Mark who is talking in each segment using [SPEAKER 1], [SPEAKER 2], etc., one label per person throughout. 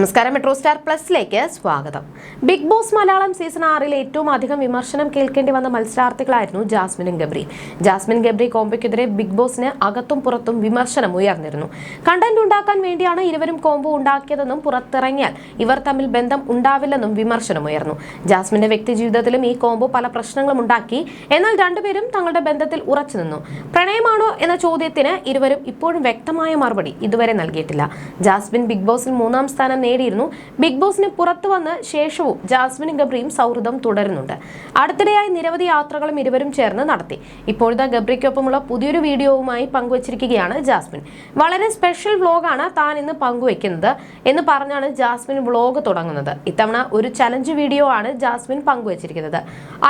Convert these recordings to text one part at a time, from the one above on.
[SPEAKER 1] നമസ്കാരം metro star പ്ലസിലേക്ക് സ്വാഗതം. Big boss Malayalam season ആറിൽ ഏറ്റവും അധികം വിമർശനം കേൾക്കേണ്ടി വന്ന മത്സരാർത്ഥികളായിരുന്നു ജാസ്മിനും ഗബ്രി. ജാസ്മിൻ ഗബ്രി കോംബോയ്ക്കെതിരെ ബിഗ് ബോസിന് അകത്തും പുറത്തും വിമർശനം ഉയർന്നിരുന്നു. കണ്ടന്റ് ഉണ്ടാക്കാൻ വേണ്ടിയാണ് ഇരുവരും കോംബോ ഉണ്ടാക്കിയതെന്നും പുറത്തിറങ്ങിയാൽ ഇവർ തമ്മിൽ ബന്ധം ഉണ്ടാവില്ലെന്നും വിമർശനം ഉയർന്നു. ജാസ്മിന്റെ വ്യക്തി ജീവിതത്തിലും ഈ കോംബോ പല പ്രശ്നങ്ങളും ഉണ്ടാക്കി എന്നാൽ രണ്ടുപേരും തങ്ങളുടെ ബന്ധത്തിൽ ഉറച്ചു നിന്നു. പ്രണയമാണോ എന്ന ചോദ്യത്തിന് ഇരുവരും ഇപ്പോഴും വ്യക്തമായ മറുപടി ഇതുവരെ നൽകിയിട്ടില്ല. ജാസ്മിൻ ബിഗ് ബോസിൽ മൂന്നാം സ്ഥാനം നേടിയിരുന്നു. ബിഗ് ബോസിന് പുറത്തു വന്ന ശേഷവും ജാസ്മിനും ഗബ്രിയും സൗഹൃദം തുടരുന്നുണ്ട്. അടുത്തിടെയായി നിരവധി യാത്രകളും ഇരുവരും ചേർന്ന് നടത്തി. ഇപ്പോഴത്തെ ഗബ്രിക്കൊപ്പമുള്ള പുതിയൊരു വീഡിയോവുമായി പങ്കുവച്ചിരിക്കുകയാണ് ജാസ്മിൻ. വളരെ സ്പെഷ്യൽ വ്ലോഗാണ് താൻ ഇന്ന് പങ്കുവെക്കുന്നത് എന്ന് പറഞ്ഞാണ് ജാസ്മിൻ വ്ലോഗ് തുടങ്ങുന്നത്. ഇത്തവണ ഒരു ചലഞ്ച് വീഡിയോ ആണ് ജാസ്മിൻ പങ്കുവച്ചിരിക്കുന്നത്.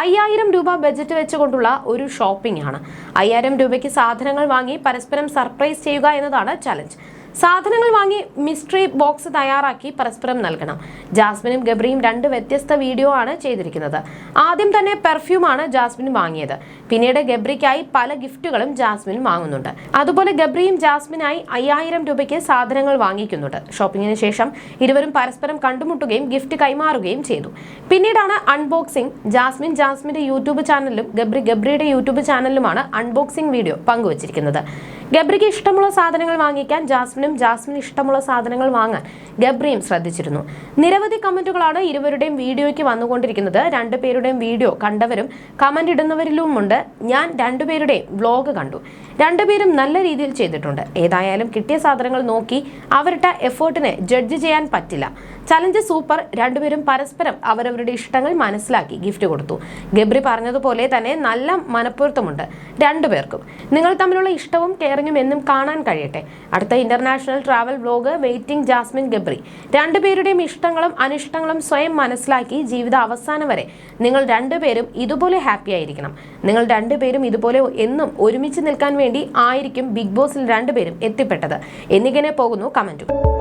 [SPEAKER 1] അയ്യായിരം രൂപ ബജറ്റ് വെച്ചുകൊണ്ടുള്ള ഒരു ഷോപ്പിംഗ് ആണ്. അയ്യായിരം രൂപയ്ക്ക് സാധനങ്ങൾ വാങ്ങി പരസ്പരം സർപ്രൈസ് ചെയ്യുക എന്നതാണ് ചലഞ്ച് സാധനങ്ങൾ വാങ്ങി മിസ്റ്ററി ബോക്സ് തയ്യാറാക്കി പരസ്പരം നൽകണം. ജാസ്മിനും ഗബ്രിയും രണ്ട് വ്യത്യസ്ത വീഡിയോ ആണ് ചെയ്തിരിക്കുന്നത്. ആദ്യം തന്നെ പെർഫ്യൂം ആണ് ജാസ്മിൻ വാങ്ങിയത്. പിന്നീട് ഗബ്രിക്കായി പല ഗിഫ്റ്റുകളും ജാസ്മിൻ വാങ്ങുന്നുണ്ട്. അതുപോലെ ഗബ്രിയും ജാസ്മിനായി അയ്യായിരം രൂപയ്ക്ക് സാധനങ്ങൾ വാങ്ങിക്കുന്നുണ്ട്. ഷോപ്പിങ്ങിന് ശേഷം ഇരുവരും പരസ്പരം കണ്ടുമുട്ടുകയും ഗിഫ്റ്റ് കൈമാറുകയും ചെയ്തു. പിന്നീടാണ് അൺബോക്സിംഗ് ജാസ്മിൻ ജാസ്മിന്റെ യൂട്യൂബ് ചാനലിലും ഗബ്രി ഗബ്രിയുടെ യൂട്യൂബ് ചാനലിലുമാണ് അൺബോക്സിംഗ് വീഡിയോ പങ്കുവച്ചിരിക്കുന്നത്. ഗബ്രിക്ക് ഇഷ്ടമുള്ള സാധനങ്ങൾ വാങ്ങിക്കാൻ ജാസ്മിനും ജാസ്മിന് ഇഷ്ടമുള്ള സാധനങ്ങൾ വാങ്ങാൻ ഗബ്രിയും ശ്രദ്ധിച്ചിരുന്നു. കമന്റുകളാണ് ഇരുവരുടെയും വീഡിയോയ്ക്ക് വന്നുകൊണ്ടിരിക്കുന്നത്. രണ്ടുപേരുടെയും വീഡിയോ കണ്ടവരും കമന്റ് ഇടുന്നവരിലുമുണ്ട്. ഞാൻ രണ്ടുപേരുടെയും വ്ലോഗ് കണ്ടു. രണ്ടുപേരും നല്ല രീതിയിൽ ചെയ്തിട്ടുണ്ട്. ഏതായാലും കിട്ടിയ സാധനങ്ങൾ നോക്കി അവരിട്ട എഫേർട്ടിനെ ജഡ്ജ് ചെയ്യാൻ പറ്റില്ല. Challenge super. രണ്ടുപേരും പരസ്പരം അവരവരുടെ ഇഷ്ടങ്ങൾ മനസ്സിലാക്കി ഗിഫ്റ്റ് കൊടുത്തു. ഗബ്രി പറഞ്ഞതുപോലെ തന്നെ നല്ല മനപ്പൊരുത്തമുണ്ട് രണ്ടുപേർക്കും നിങ്ങൾ തമ്മിലുള്ള ഇഷ്ടവും കെയറിങ്ങും എന്നും കാണാൻ കഴിയട്ടെ. അടുത്ത international travel vlog waiting Jasmine Gabri. രണ്ടുപേരുടെയും ഇഷ്ടങ്ങളും അനിഷ്ടങ്ങളും സ്വയം മനസ്സിലാക്കി ജീവിത അവസാനം വരെ നിങ്ങൾ രണ്ടുപേരും ഇതുപോലെ ഹാപ്പി ആയിരിക്കണം. നിങ്ങൾ രണ്ടുപേരും ഇതുപോലെ എന്നും ഒരുമിച്ച് നിൽക്കാൻ വേണ്ടി ആയിരിക്കും ബിഗ് ബോസിൽ രണ്ടുപേരും എത്തിപ്പെട്ടത്. എന്നിങ്ങനെ പോകുന്നു കമന്റും